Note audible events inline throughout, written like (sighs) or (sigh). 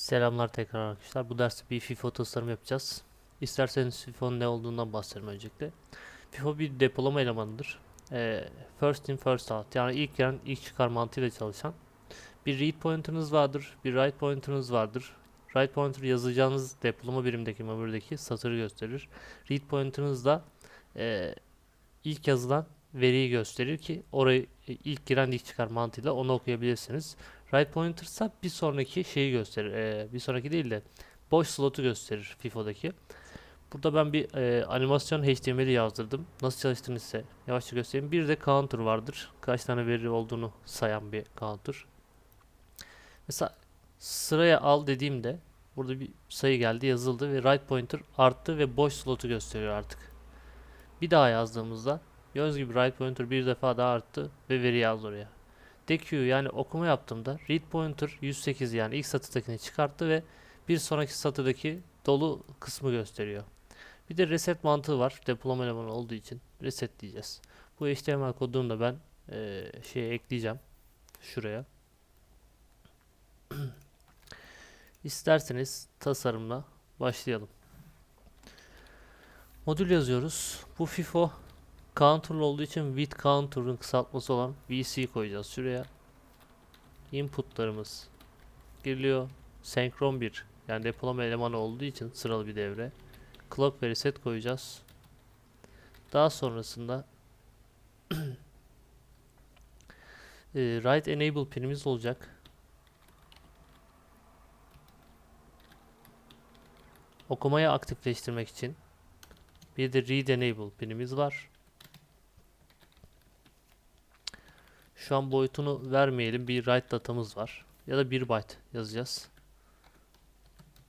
Selamlar tekrar arkadaşlar. Bu derste bir FIFO tasarım yapacağız. İsterseniz FIFO'nun ne olduğundan bahsedelim öncelikle. FIFO bir depolama elemanıdır. Ee, first in first out yani ilk giren ilk çıkar mantığıyla çalışan. Bir read pointer'ınız vardır, bir write pointer'ınız vardır. Write pointer yazacağınız depolama birimdeki memory'deki satırı gösterir. Read pointer'ınız da e, ilk yazılan veriyi gösterir ki orayı e, ilk giren ilk çıkar mantığıyla onu okuyabilirsiniz. Right pointer ise bir sonraki şeyi gösterir. Ee, bir sonraki değil de boş slotu gösterir FIFO'daki. Burada ben bir e, animasyon HTML'i yazdırdım. Nasıl çalıştığını ise yavaşça göstereyim. Bir de counter vardır. Kaç tane veri olduğunu sayan bir counter. Mesela sıraya al dediğimde burada bir sayı geldi yazıldı ve right pointer arttı ve boş slotu gösteriyor artık. Bir daha yazdığımızda gördüğünüz gibi right pointer bir defa daha arttı ve veri yazdı oraya. DQ yani okuma yaptığımda read pointer 108 yani ilk satırdakini çıkarttı ve bir sonraki satırdaki dolu kısmı gösteriyor. Bir de reset mantığı var. Depolama elemanı olduğu için reset diyeceğiz. Bu HTML kodunu da ben eee şeye ekleyeceğim. Şuraya. (clears throat) İsterseniz tasarımla başlayalım. Modül yazıyoruz. Bu FIFO counter'lı olduğu için with counter'ın kısaltması olan VC koyacağız şuraya. Input'larımız giriliyor. Senkron 1 yani depolama elemanı olduğu için sıralı bir devre. Clock ve reset koyacağız. Daha sonrasında (clears throat) e, write enable pinimiz olacak. Okumayı aktifleştirmek için bir de read enable pinimiz var. Şu an boyutunu vermeyelim. Bir write datamız var. Ya da 1 byte yazacağız.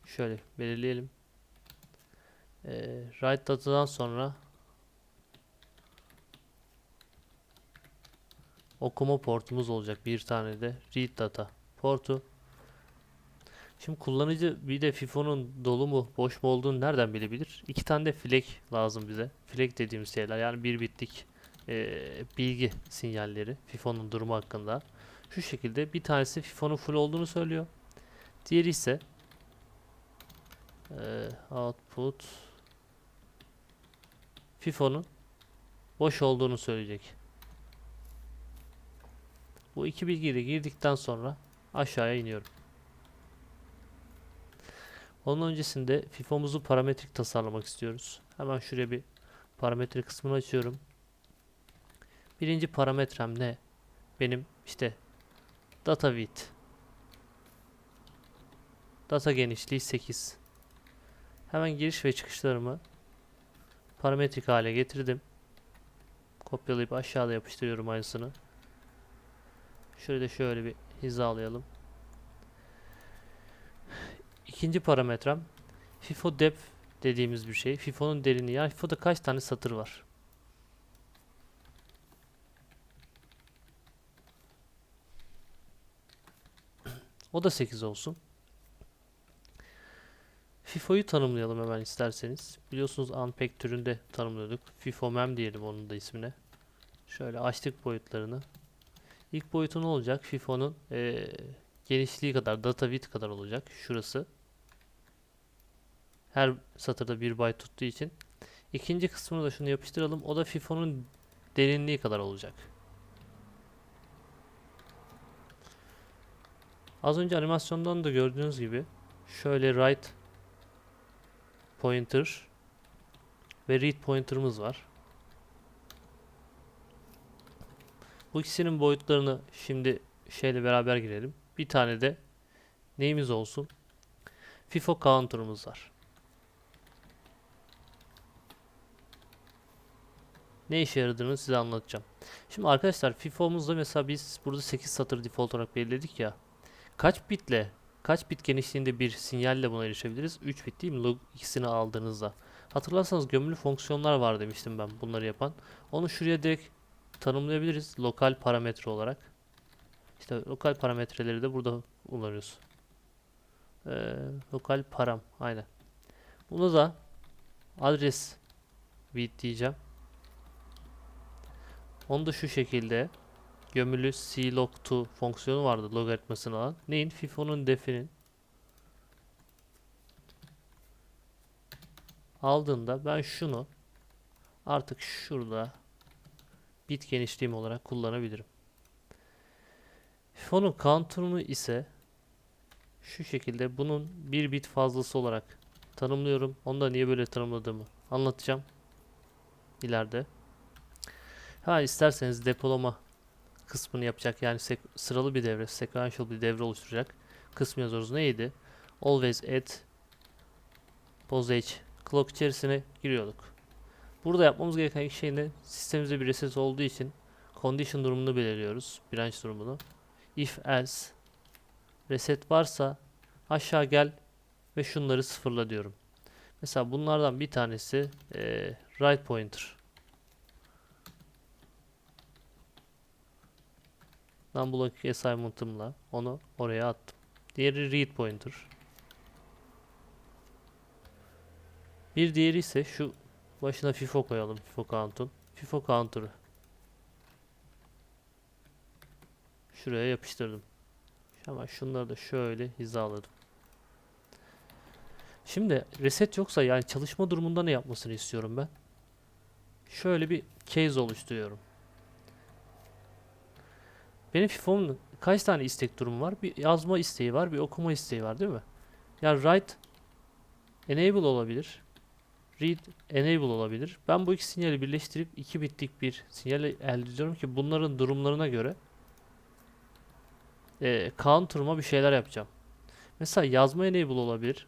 Şöyle belirleyelim. Ee, write datadan sonra okuma portumuz olacak. Bir tane de read data portu. Şimdi kullanıcı bir de FIFO'nun dolu mu boş mu olduğunu nereden bilebilir? İki tane de flag lazım bize. Flag dediğimiz şeyler yani bir bitlik e, bilgi sinyalleri FIFO'nun durumu hakkında. Şu şekilde bir tanesi FIFO'nun full olduğunu söylüyor. Diğeri ise e, output FIFO'nun boş olduğunu söyleyecek. Bu iki bilgiyi de girdikten sonra aşağıya iniyorum. Onun öncesinde FIFO'muzu parametrik tasarlamak istiyoruz. Hemen şuraya bir parametre kısmını açıyorum. Birinci parametrem ne? Benim işte data width. Data genişliği 8. Hemen giriş ve çıkışlarımı parametrik hale getirdim. Kopyalayıp aşağıda yapıştırıyorum aynısını. De şöyle bir hizalayalım. İkinci parametrem FIFO depth dediğimiz bir şey. FIFO'nun derinliği. Yani FIFO'da kaç tane satır var? O da 8 olsun. FIFO'yu tanımlayalım hemen isterseniz. Biliyorsunuz unpack türünde tanımlıyorduk. FIFO mem diyelim onun da ismine. Şöyle açtık boyutlarını. İlk boyutu ne olacak? FIFO'nun eee, genişliği kadar, data width kadar olacak. Şurası. Her satırda bir byte tuttuğu için. İkinci kısmını da şunu yapıştıralım. O da FIFO'nun derinliği kadar olacak. Az önce animasyondan da gördüğünüz gibi şöyle write pointer ve read pointer'ımız var. Bu ikisinin boyutlarını şimdi şeyle beraber girelim. Bir tane de neyimiz olsun? FIFO counter'ımız var. Ne işe yaradığını size anlatacağım. Şimdi arkadaşlar FIFO'muzda mesela biz burada 8 satır default olarak belirledik ya. Kaç bitle, kaç bit genişliğinde bir sinyalle buna erişebiliriz? 3 bit değil mi? Log ikisini aldığınızda. Hatırlarsanız gömülü fonksiyonlar var demiştim ben bunları yapan. Onu şuraya direkt tanımlayabiliriz lokal parametre olarak. İşte lokal parametreleri de burada kullanıyoruz. Ee, lokal param aynen. Bunu da adres bit diyeceğim. Onu da şu şekilde gömülü c log 2 fonksiyonu vardı logaritmasını alan. Neyin? FIFO'nun definin aldığında ben şunu artık şurada bit genişliğim olarak kullanabilirim. FIFO'nun counter'ını ise şu şekilde bunun bir bit fazlası olarak tanımlıyorum. Onu da niye böyle tanımladığımı anlatacağım ileride. Ha isterseniz depolama kısmını yapacak yani sıralı bir devre, sequential bir devre oluşturacak kısmı yazıyoruz. Neydi? Always add pose clock içerisine giriyorduk. Burada yapmamız gereken ilk şey ne? Sistemimizde bir reset olduğu için condition durumunu belirliyoruz. Branch durumunu. If else reset varsa aşağı gel ve şunları sıfırla diyorum. Mesela bunlardan bir tanesi eee right pointer. Numblock assignment'ımla onu oraya attım. Diğeri read pointer. Bir diğeri ise şu başına FIFO koyalım. FIFO count'un. FIFO counter'ı. Şuraya yapıştırdım. Hemen şunları da şöyle hizaladım. Şimdi reset yoksa yani çalışma durumunda ne yapmasını istiyorum ben? Şöyle bir case oluşturuyorum. Benim FIFO'mun kaç tane istek durumu var? Bir yazma isteği var, bir okuma isteği var değil mi? Yani write enable olabilir. Read enable olabilir. Ben bu iki sinyali birleştirip 2 bitlik bir sinyal elde ediyorum ki bunların durumlarına göre e, counter'ıma bir şeyler yapacağım. Mesela yazma enable olabilir.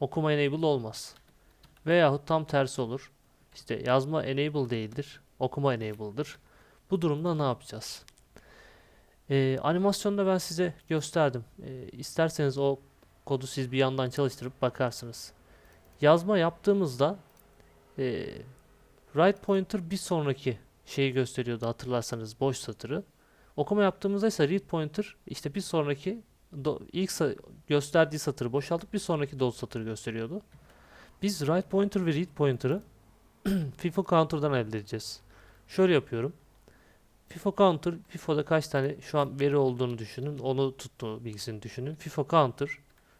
Okuma enable olmaz. Veyahut tam tersi olur. İşte yazma enable değildir. Okuma enable'dır. Bu durumda ne yapacağız? Ee, animasyonda ben size gösterdim. Ee, isterseniz o kodu siz bir yandan çalıştırıp bakarsınız. Yazma yaptığımızda e, right pointer bir sonraki şeyi gösteriyordu hatırlarsanız boş satırı. Okuma yaptığımızda ise read pointer işte bir sonraki do- ilk sa- gösterdiği satırı boşaltıp bir sonraki dolu satırı gösteriyordu. Biz right pointer ve read pointer'ı (clears throat) FIFO counter'dan elde edeceğiz. Şöyle yapıyorum. FIFO counter, FIFO'da kaç tane şu an veri olduğunu düşünün. Onu tuttuğu bilgisini düşünün. FIFO counter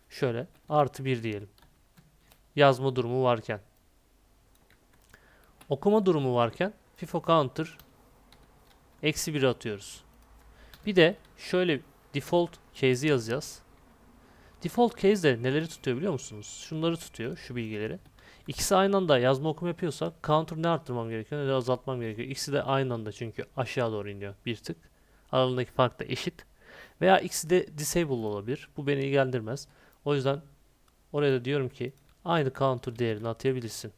şöyle artı 1 diyelim. Yazma durumu varken. Okuma durumu varken FIFO counter eksi 1 atıyoruz. Bir de şöyle default case'i yazacağız. Default case de neleri tutuyor biliyor musunuz? Şunları tutuyor, şu bilgileri. İkisi aynı anda yazma okuma yapıyorsa counter ne arttırmam gerekiyor ne de azaltmam gerekiyor. İkisi de aynı anda çünkü aşağı doğru iniyor bir tık. Aralarındaki fark da eşit. Veya ikisi de disable olabilir. Bu beni ilgilendirmez. O yüzden oraya da diyorum ki aynı counter değerini atayabilirsin.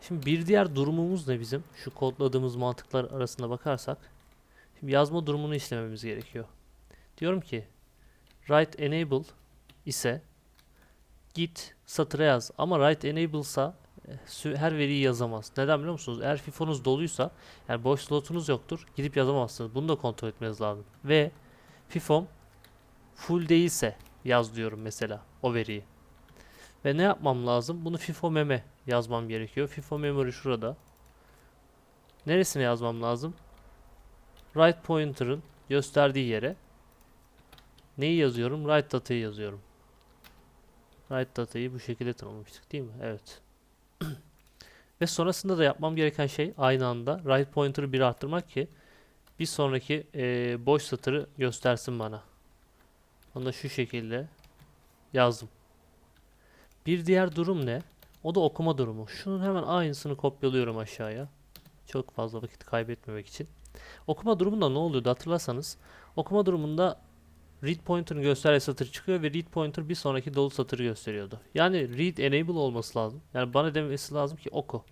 Şimdi bir diğer durumumuz ne bizim? Şu kodladığımız mantıklar arasında bakarsak. Şimdi yazma durumunu işlememiz gerekiyor. Diyorum ki write enable ise git satıra yaz ama write enable'sa e, sü- her veriyi yazamaz. Neden biliyor musunuz? Eğer FIFO'nuz doluysa yani boş slotunuz yoktur gidip yazamazsınız. Bunu da kontrol etmeniz lazım. Ve FIFO'm full değilse yaz diyorum mesela o veriyi. Ve ne yapmam lazım? Bunu FIFO meme yazmam gerekiyor. FIFO memory şurada. Neresine yazmam lazım? Right pointer'ın gösterdiği yere neyi yazıyorum? Right data'yı yazıyorum. Right data'yı bu şekilde tanımlamıştık değil mi? Evet. (clears throat) Ve sonrasında da yapmam gereken şey aynı anda right pointer'ı bir arttırmak ki bir sonraki eee, boş satırı göstersin bana. Onu da şu şekilde yazdım. Bir diğer durum ne? O da okuma durumu. Şunun hemen aynısını kopyalıyorum aşağıya. Çok fazla vakit kaybetmemek için. Okuma durumunda ne oluyordu hatırlarsanız. Okuma durumunda read pointer'ın gösterdiği satır çıkıyor ve read pointer bir sonraki dolu satırı gösteriyordu. Yani read enable olması lazım. Yani bana demesi lazım ki oku.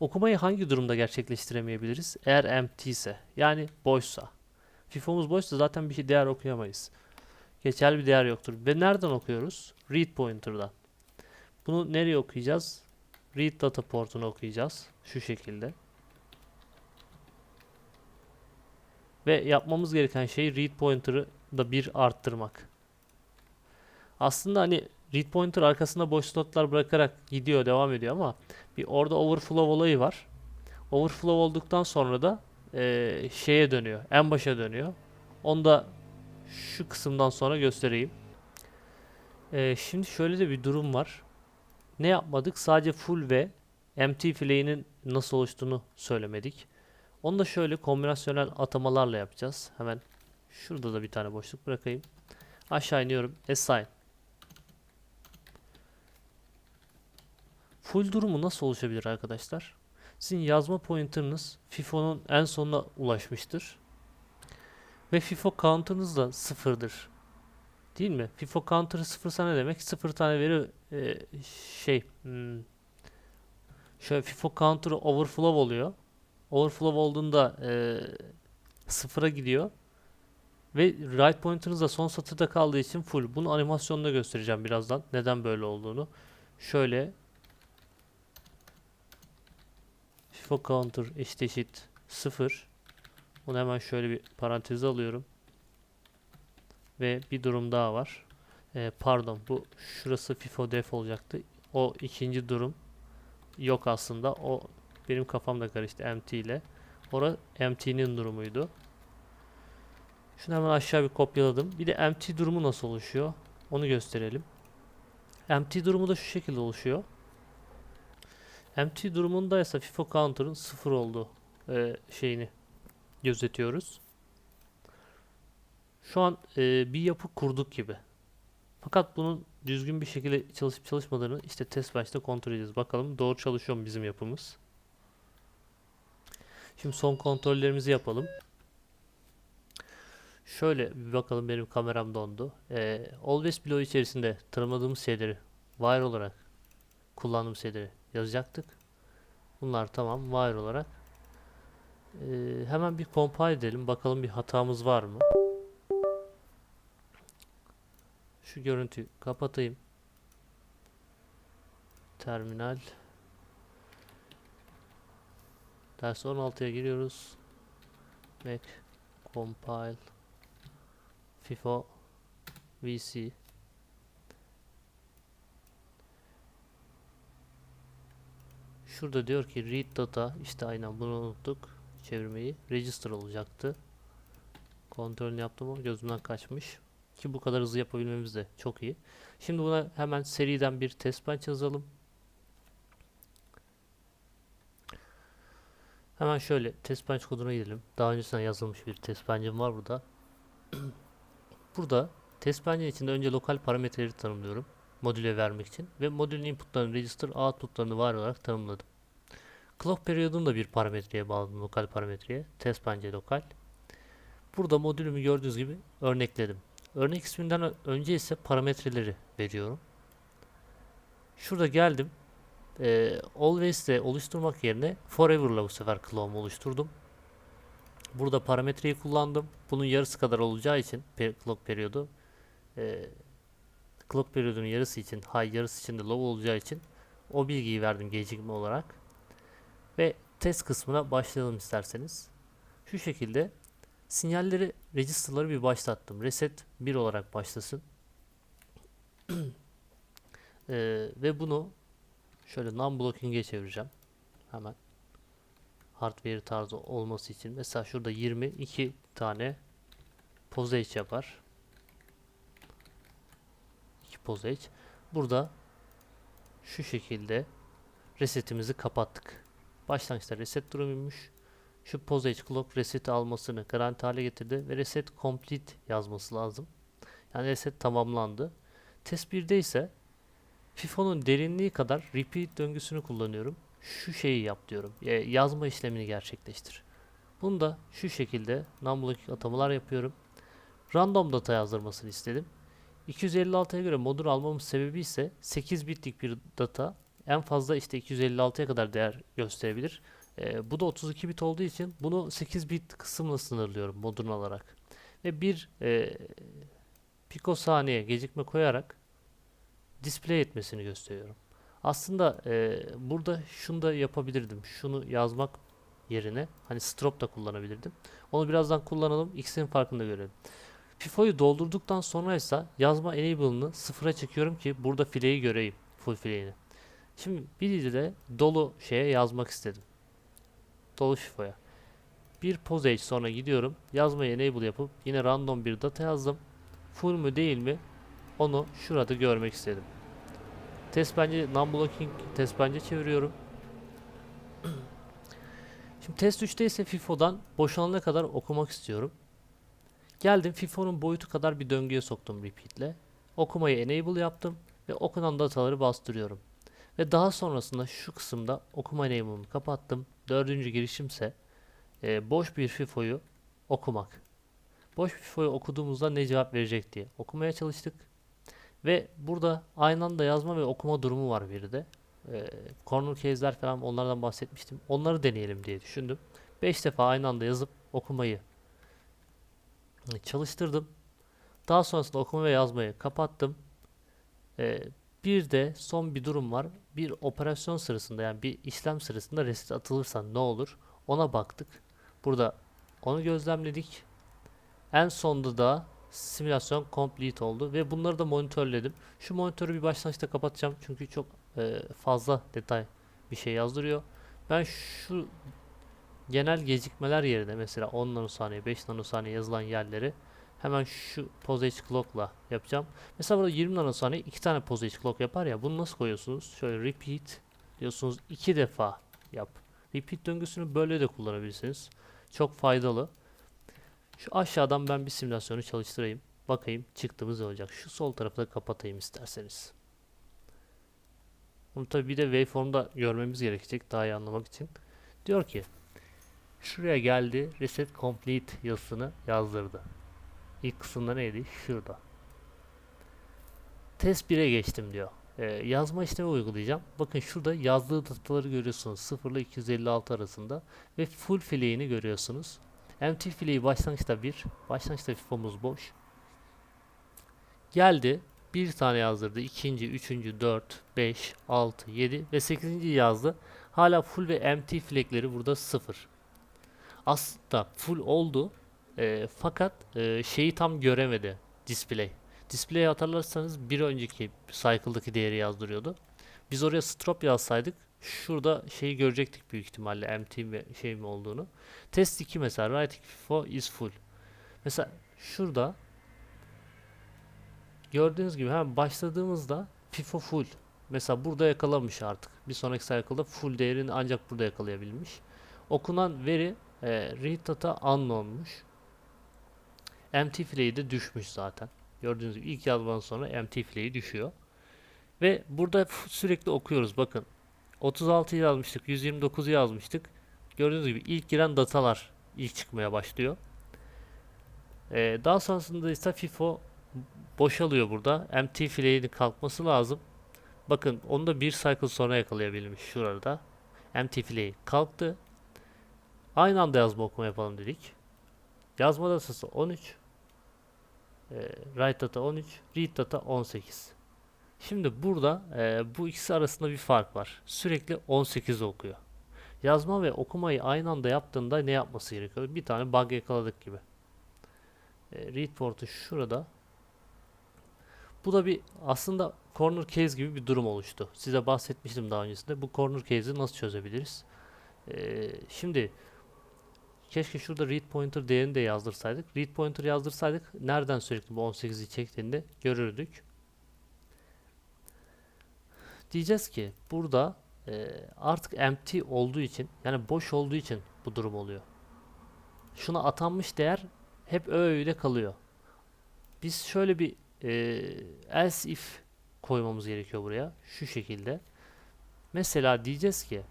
Okumayı hangi durumda gerçekleştiremeyebiliriz? Eğer empty ise yani boşsa. FIFO'muz boşsa zaten bir şey değer okuyamayız. Geçerli bir değer yoktur. Ve nereden okuyoruz? Read pointer'dan. Bunu nereye okuyacağız? Read data portunu okuyacağız. Şu şekilde. Ve yapmamız gereken şey read pointer'ı da bir arttırmak. Aslında hani read pointer arkasında boş slotlar bırakarak gidiyor, devam ediyor ama bir orada overflow olayı var. Overflow olduktan sonra da eee, şeye dönüyor, en başa dönüyor. Onu da şu kısımdan sonra göstereyim. Eee, şimdi şöyle de bir durum var. ne yapmadık? Sadece full ve empty flay'inin nasıl oluştuğunu söylemedik. Onu da şöyle kombinasyonel atamalarla yapacağız. Hemen şurada da bir tane boşluk bırakayım. Aşağı iniyorum. Assign. Full durumu nasıl oluşabilir arkadaşlar? Sizin yazma pointer'ınız FIFO'nun en sonuna ulaşmıştır. Ve FIFO counter'ınız da sıfırdır. Değil mi? FIFO counter'ı sıfırsa ne demek? Sıfır tane veri e, şey hmm, şöyle FIFO counter'ı overflow oluyor. Overflow olduğunda e, sıfıra gidiyor. Ve right pointer'ınız da son satırda kaldığı için full. Bunu animasyonda göstereceğim birazdan. Neden böyle olduğunu. Şöyle FIFO counter eşit eşit 0. Bunu hemen şöyle bir paranteze alıyorum. Ve bir durum daha var. Ee, pardon bu şurası FIFO def olacaktı. O ikinci durum yok aslında. O benim kafamda karıştı empty ile. Ora empty'nin durumuydu. Şunu hemen aşağı bir kopyaladım. Bir de empty durumu nasıl oluşuyor? Onu gösterelim. Empty durumu da şu şekilde oluşuyor. Empty durumunda ise FIFO counter'ın sıfır olduğu e, şeyini gözetiyoruz. Şu an e, bir yapı kurduk gibi. Fakat bunun düzgün bir şekilde çalışıp çalışmadığını işte test başta kontrol edeceğiz. Bakalım doğru çalışıyor mu bizim yapımız. Şimdi son kontrollerimizi yapalım. Şöyle bir bakalım benim kameram dondu. Ee, Always Below içerisinde tanımladığımız şeyleri wire olarak kullandığımız şeyleri yazacaktık. Bunlar tamam wire olarak. Ee, hemen bir compile edelim. Bakalım bir hatamız var mı? Şu görüntüyü kapatayım. Terminal. Ders 16'ya giriyoruz. Mac compile FIFO VC Şurada diyor ki read data işte aynen bunu unuttuk çevirmeyi register olacaktı. Kontrolünü yaptım ama gözümden kaçmış. Ki bu kadar hızlı yapabilmemiz de çok iyi. Şimdi buna hemen seriden bir test bench yazalım. Hemen şöyle test bench koduna gidelim. Daha öncesinden yazılmış bir test bench'im var burada (clears throat) burada test bench'in içinde önce lokal parametreleri tanımlıyorum modüle vermek için ve modülün inputlarını register outputlarını var olarak tanımladım. Clock periyodunu da bir parametreye bağladım lokal parametreye. Test bence lokal. Burada modülümü gördüğünüz gibi örnekledim. Örnek isminden önce ise parametreleri veriyorum. Şurada geldim. Ee, always de oluşturmak yerine forever'la bu sefer clone oluşturdum. Burada parametreyi kullandım. Bunun yarısı kadar olacağı için clock periyodu e, clock periyodunun yarısı için high yarısı için de low olacağı için o bilgiyi verdim gecikme olarak. Ve test kısmına başlayalım isterseniz. Şu şekilde sinyalleri register'ları bir başlattım. Reset 1 olarak başlasın. ee, (clears throat) ve bunu şöyle non-blocking'e çevireceğim. Hemen hardware tarzı olması için. Mesela şurada 22 tane pose yapar. 2 pose Burada şu şekilde resetimizi kapattık. Başlangıçta reset durumuymuş. Şu pose clock reset almasını garanti hale getirdi ve reset complete yazması lazım. Yani reset tamamlandı. Test 1'de ise FIFO'nun derinliği kadar repeat döngüsünü kullanıyorum. Şu şeyi yap diyorum. Yazma işlemini gerçekleştir. Bunu da şu şekilde non-blocking atamalar yapıyorum. Random data yazdırmasını istedim. 256'ya göre modül almamın sebebi ise 8 bitlik bir data en fazla işte 256'ya kadar değer gösterebilir. E, bu da 32 bit olduğu için bunu 8 bit kısımla sınırlıyorum modül alarak. Ve bir e, pikosaniye gecikme koyarak display etmesini gösteriyorum. Aslında e, burada şunu da yapabilirdim. Şunu yazmak yerine hani strop da kullanabilirdim. Onu birazdan kullanalım. İkisinin farkını görelim. FIFO'yu doldurduktan sonra ise yazma enable'ını sıfıra çekiyorum ki burada fileyi göreyim. Full fileğini. Şimdi bir de dolu şeye yazmak istedim. Dolu FIFO'ya. Bir pose sonra gidiyorum. Yazmayı enable yapıp yine random bir data yazdım. Full mü değil mi onu şurada görmek istedim. Test bence non-blocking test bence çeviriyorum. (clears throat) Şimdi test 3'te ise FIFO'dan boşalana kadar okumak istiyorum. Geldim FIFO'nun boyutu kadar bir döngüye soktum repeat'le. Okumayı enable yaptım ve okunan dataları bastırıyorum. Ve daha sonrasında şu kısımda okuma enable'ını kapattım. Dördüncü girişimse e, boş bir FIFO'yu okumak. Boş bir FIFO'yu okuduğumuzda ne cevap verecek diye okumaya çalıştık. Ve burada aynı anda yazma ve okuma durumu var bir de. Ee, corner case'ler falan onlardan bahsetmiştim. Onları deneyelim diye düşündüm. 5 defa aynı anda yazıp okumayı çalıştırdım. Daha sonrasında okuma ve yazmayı kapattım. Ee, bir de son bir durum var. Bir operasyon sırasında yani bir işlem sırasında reset atılırsa ne olur? Ona baktık. Burada onu gözlemledik. En sonda da simülasyon complete oldu ve bunları da monitörledim. Şu monitörü bir başlangıçta kapatacağım çünkü çok e, fazla detay bir şey yazdırıyor. Ben şu genel gecikmeler yerine mesela 10 nanosaniye 5 nanosaniye yazılan yerleri hemen şu posage clock'la yapacağım. Mesela burada 20 nanosaniye 2 tane posage clock yapar ya bunu nasıl koyuyorsunuz? Şöyle repeat diyorsunuz 2 defa yap. Repeat döngüsünü böyle de kullanabilirsiniz. Çok faydalı. Şu aşağıdan ben bir simülasyonu çalıştırayım. Bakayım çıktığımız olacak. Şu sol tarafı da kapatayım isterseniz. Bunu tabi bir de waveform'da görmemiz gerekecek daha iyi anlamak için. Diyor ki şuraya geldi reset complete yazısını yazdırdı. İlk kısımda neydi? Şurada. Test 1'e geçtim diyor. Ee, yazma işlemi uygulayacağım. Bakın şurada yazdığı dataları görüyorsunuz. 0 ile 256 arasında. Ve full fleğini görüyorsunuz. Empty fleği başlangıçta 1. Başlangıçta FIFO'muz boş. Geldi. Bir tane yazdırdı. ikinci, üçüncü, dört, beş, altı, yedi ve sekizinci yazdı. Hala full ve empty flagleri burada sıfır. Aslında full oldu. E, fakat e, şeyi tam göremedi display. Display'e hatırlarsanız bir önceki cycle'daki değeri yazdırıyordu. Biz oraya strop yazsaydık şurada şeyi görecektik büyük ihtimalle empty ve şey mi olduğunu. Test 2 mesela writing for is full. Mesela şurada gördüğünüz gibi hemen başladığımızda FIFO full. Mesela burada yakalamış artık. Bir sonraki cycle'da full değerini ancak burada yakalayabilmiş. Okunan veri e, read data unknown'muş. Empty flay'i de düşmüş zaten. Gördüğünüz gibi ilk yazmadan sonra empty flay'i düşüyor. Ve burada sürekli okuyoruz. Bakın 36 yazmıştık, 129'u yazmıştık. Gördüğünüz gibi ilk giren datalar ilk çıkmaya başlıyor. Ee, daha sonrasında ise FIFO boşalıyor burada. Empty flay'inin kalkması lazım. Bakın onu da bir cycle sonra yakalayabilmiş şurada. Empty flay kalktı. Aynı anda yazma okuma yapalım dedik. Yazma datası 13. E, write data 13. Read data 18. Şimdi burada e, bu ikisi arasında bir fark var. Sürekli 18 okuyor. Yazma ve okumayı aynı anda yaptığında ne yapması gerekiyor? Bir tane bug yakaladık gibi. E, read port'u şurada. Bu da bir aslında corner case gibi bir durum oluştu. Size bahsetmiştim daha öncesinde. Bu corner case'i nasıl çözebiliriz? E, şimdi keşke şurada read pointer değerini de yazdırsaydık. Read pointer yazdırsaydık nereden sürekli bu 18'i çektiğinde görürdük. Diyeceğiz ki burada e, artık empty olduğu için yani boş olduğu için bu durum oluyor. Şuna atanmış değer hep öyle kalıyor. Biz şöyle bir e, else if koymamız gerekiyor buraya. Şu şekilde. Mesela diyeceğiz ki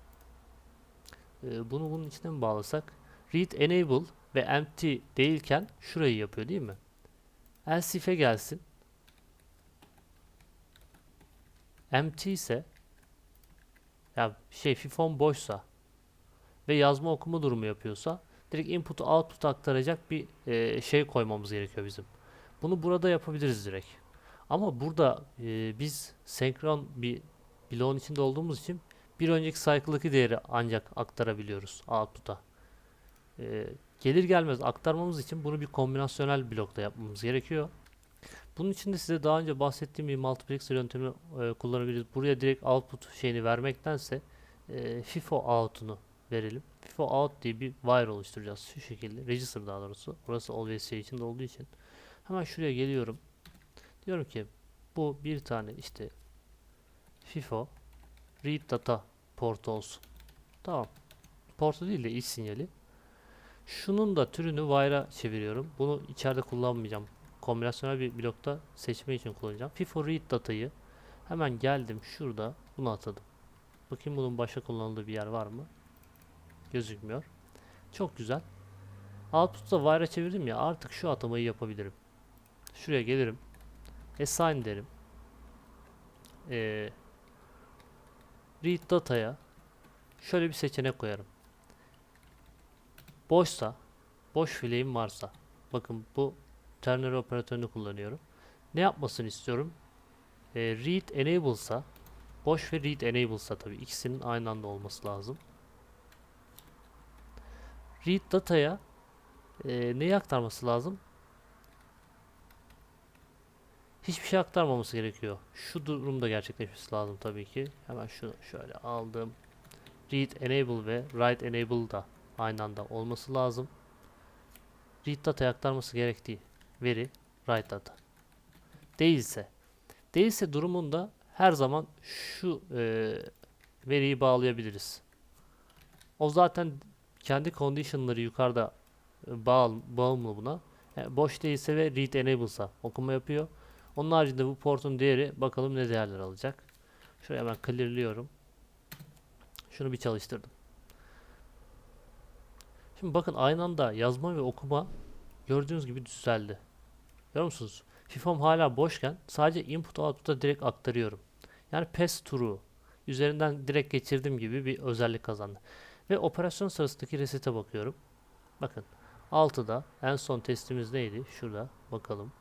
e, bunu bunun içine mi bağlasak? Read enable ve empty değilken şurayı yapıyor değil mi? Else if'e gelsin. Empty ise ya şey FIFO'm boşsa ve yazma okuma durumu yapıyorsa direkt input output aktaracak bir e, şey koymamız gerekiyor bizim. Bunu burada yapabiliriz direkt. Ama burada e, biz senkron bir bloğun içinde olduğumuz için bir önceki cycle'daki değeri ancak aktarabiliyoruz output'a. E, gelir gelmez aktarmamız için bunu bir kombinasyonel blokta yapmamız gerekiyor. Bunun için de size daha önce bahsettiğim bir multiplexer yöntemi e, kullanabiliriz. Buraya direkt output şeyini vermektense e, FIFO out'unu verelim. FIFO out diye bir wire oluşturacağız. Şu şekilde. Register daha doğrusu. Burası always şey içinde olduğu için. Hemen şuraya geliyorum. Diyorum ki bu bir tane işte FIFO read data portu olsun. Tamam. Portu değil de iç sinyali. Şunun da türünü wire'a çeviriyorum. Bunu içeride kullanmayacağım. Kombinasyonel bir blokta seçme için kullanacağım. FIFO read datayı hemen geldim şurada bunu atadım. Bakayım bunun başka kullanıldığı bir yer var mı? Gözükmüyor. Çok güzel. Output'ta wire'a çevirdim ya artık şu atamayı yapabilirim. Şuraya gelirim. Assign derim. Ee, read data'ya şöyle bir seçenek koyarım. Boşsa, boş fileğim varsa, bakın bu ternary operatörünü kullanıyorum. Ne yapmasını istiyorum? Ee, read enable'sa, boş ve read enable'sa tabii ikisinin aynı anda olması lazım. Read data'ya e, neyi aktarması lazım? Hiçbir şey aktarmaması gerekiyor. Şu durumda gerçekleşmesi lazım tabii ki. Hemen şunu şöyle aldım. Read enable ve write enable da aynı anda olması lazım. Read data aktarması gerektiği veri write data. Değilse değilse durumunda her zaman şu e, veriyi bağlayabiliriz. O zaten kendi condition'ları yukarıda e, bağ, bağımlı buna. Yani boş değilse ve read enable'sa okuma yapıyor. Onun haricinde bu portun değeri bakalım ne değerler alacak. Şuraya hemen clearlıyorum. Şunu bir çalıştırdım. Şimdi bakın aynı anda yazma ve okuma gördüğünüz gibi düzeldi. Görüyor musunuz? FIFO'm hala boşken sadece input output'a direkt aktarıyorum. Yani pass through üzerinden direkt geçirdim gibi bir özellik kazandı. Ve operasyon sırasındaki resete bakıyorum. Bakın 6'da en son testimiz neydi? Şurada bakalım.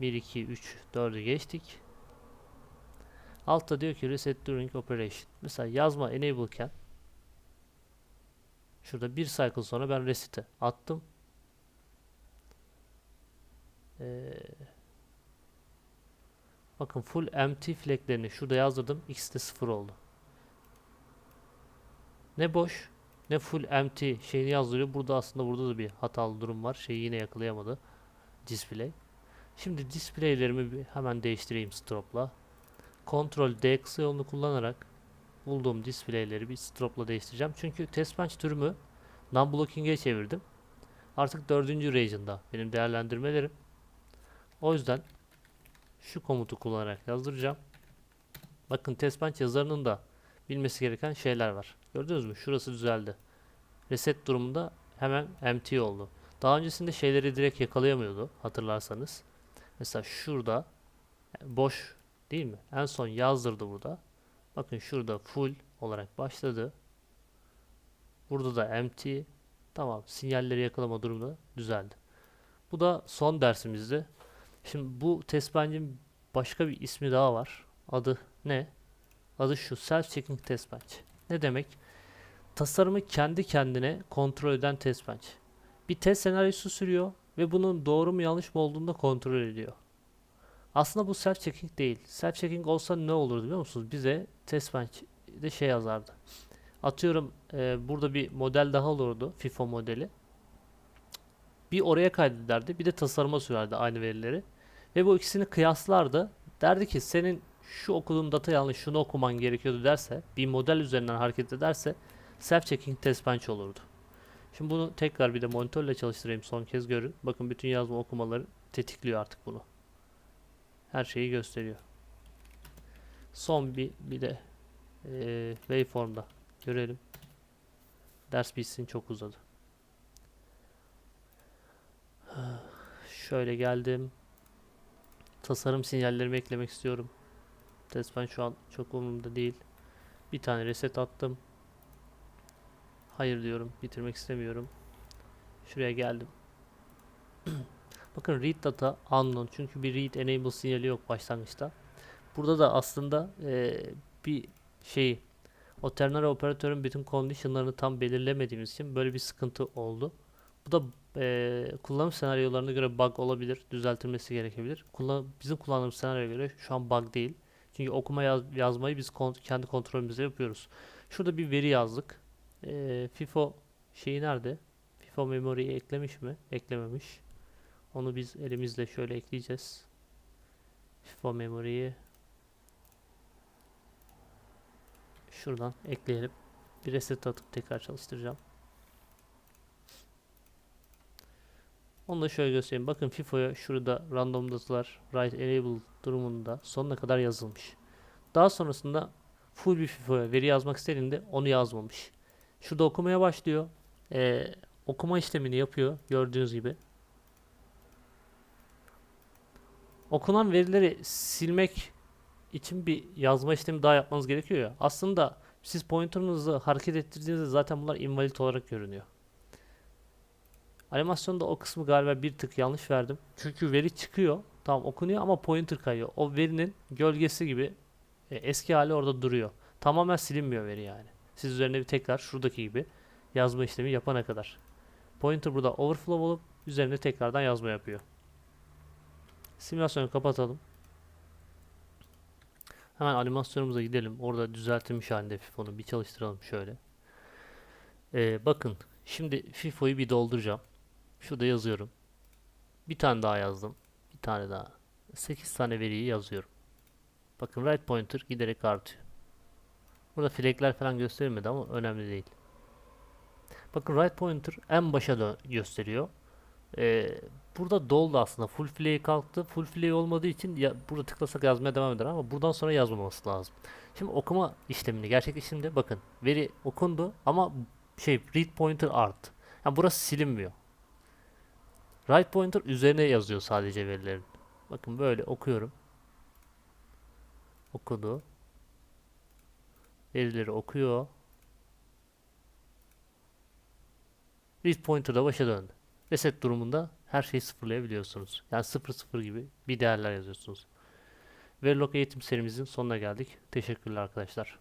1, 2, 3, 4'ü geçtik. Altta diyor ki reset during operation. Mesela yazma enable iken şurada bir cycle sonra ben reset'e attım. Ee, bakın full empty flaglerini şurada yazdırdım. X de 0 oldu. Ne boş ne full empty şeyini yazdırıyor. Burada aslında burada da bir hatalı durum var. Şeyi yine yakalayamadı. Display. Şimdi displaylerimi hemen değiştireyim strop'la. Ctrl D kısa yolunu kullanarak bulduğum displayleri bir strop'la değiştireceğim. Çünkü test bench türümü non-blocking'e çevirdim. Artık dördüncü region'da benim değerlendirmelerim. O yüzden şu komutu kullanarak yazdıracağım. Bakın test bench yazarının da bilmesi gereken şeyler var. Gördünüz mü? Şurası düzeldi. Reset durumunda hemen empty oldu. Daha öncesinde şeyleri direkt yakalayamıyordu hatırlarsanız. Mesela şurada boş değil mi? En son yazdırdı burada. Bakın şurada full olarak başladı. Burada da empty. Tamam sinyalleri yakalama durumunda düzeldi. Bu da son dersimizdi. Şimdi bu test bench'in başka bir ismi daha var. Adı ne? Adı şu self checking test bench. Ne demek? Tasarımı kendi kendine kontrol eden test bench. Bir test senaryosu sürüyor ve bunun doğru mu yanlış mı olduğunu da kontrol ediyor. Aslında bu self checking değil. Self checking olsa ne olurdu biliyor musunuz? Bize test bench'de şey yazardı. Atıyorum e, burada bir model daha olurdu. FIFO modeli. Bir oraya kaydederdi. Bir de tasarıma sürerdi aynı verileri. Ve bu ikisini kıyaslardı. Derdi ki senin şu okuduğun data yanlış şunu okuman gerekiyordu derse bir model üzerinden hareket ederse self checking test bench olurdu. Şimdi bunu tekrar bir de monitörle çalıştırayım son kez görün. Bakın bütün yazma okumaları tetikliyor artık bunu. Her şeyi gösteriyor. Son bir bir de e, waveform'da görelim. Ders bitsin çok uzadı. (sighs) Şöyle geldim. Tasarım sinyallerimi eklemek istiyorum. Test ben şu an çok umurumda değil. Bir tane reset attım. Hayır diyorum. Bitirmek istemiyorum. Şuraya geldim. (clears throat) Bakın read data unknown. Çünkü bir read enable sinyali yok başlangıçta. Burada da aslında e, bir şey o ternary operatörün bütün conditionlarını tam belirlemediğimiz için böyle bir sıkıntı oldu. Bu da e, kullanım senaryolarına göre bug olabilir. Düzeltilmesi gerekebilir. Kullan bizim kullandığımız senaryoya göre şu an bug değil. Çünkü okuma yaz yazmayı biz kont kendi kontrolümüzle yapıyoruz. Şurada bir veri yazdık. E, FIFO şeyi nerede? FIFO memory'yi eklemiş mi? Eklememiş. Onu biz elimizle şöyle ekleyeceğiz. FIFO memory'yi şuradan ekleyelim. Bir reset atıp tekrar çalıştıracağım. Onu da şöyle göstereyim. Bakın FIFO'ya şurada random datalar write enable durumunda sonuna kadar yazılmış. Daha sonrasında full bir FIFO'ya veri yazmak istediğinde onu yazmamış. Şurada okumaya başlıyor. Ee, okuma işlemini yapıyor gördüğünüz gibi. Okunan verileri silmek için bir yazma işlemi daha yapmanız gerekiyor ya. Aslında siz pointer'ınızı hareket ettirdiğinizde zaten bunlar invalid olarak görünüyor. Animasyonda o kısmı galiba bir tık yanlış verdim. Çünkü veri çıkıyor. Tamam okunuyor ama pointer kayıyor. O verinin gölgesi gibi e, eski hali orada duruyor. Tamamen silinmiyor veri yani. Siz üzerine bir tekrar şuradaki gibi yazma işlemi yapana kadar. Pointer burada overflow olup üzerine tekrardan yazma yapıyor. Simülasyonu kapatalım. Hemen animasyonumuza gidelim. Orada düzeltilmiş halinde FIFO'nu bir çalıştıralım şöyle. Ee, bakın şimdi FIFO'yu bir dolduracağım. Şurada yazıyorum. Bir tane daha yazdım. Bir tane daha. 8 tane veriyi yazıyorum. Bakın right pointer giderek artıyor. Burada flagler falan gösterilmedi ama önemli değil. Bakın right pointer en başa gösteriyor. Ee, burada doldu aslında. Full flag kalktı. Full flag olmadığı için ya, burada tıklasak yazmaya devam eder ama buradan sonra yazmaması lazım. Şimdi okuma işlemini gerçekleştiğinde bakın veri okundu ama şey read pointer art. Yani burası silinmiyor. Right pointer üzerine yazıyor sadece verilerin. Bakın böyle okuyorum. Okudu. Verileri okuyor. Read pointer da başa döndü. Reset durumunda her şeyi sıfırlayabiliyorsunuz. Yani 0 gibi bir değerler yazıyorsunuz. Verilog eğitim serimizin sonuna geldik. Teşekkürler arkadaşlar.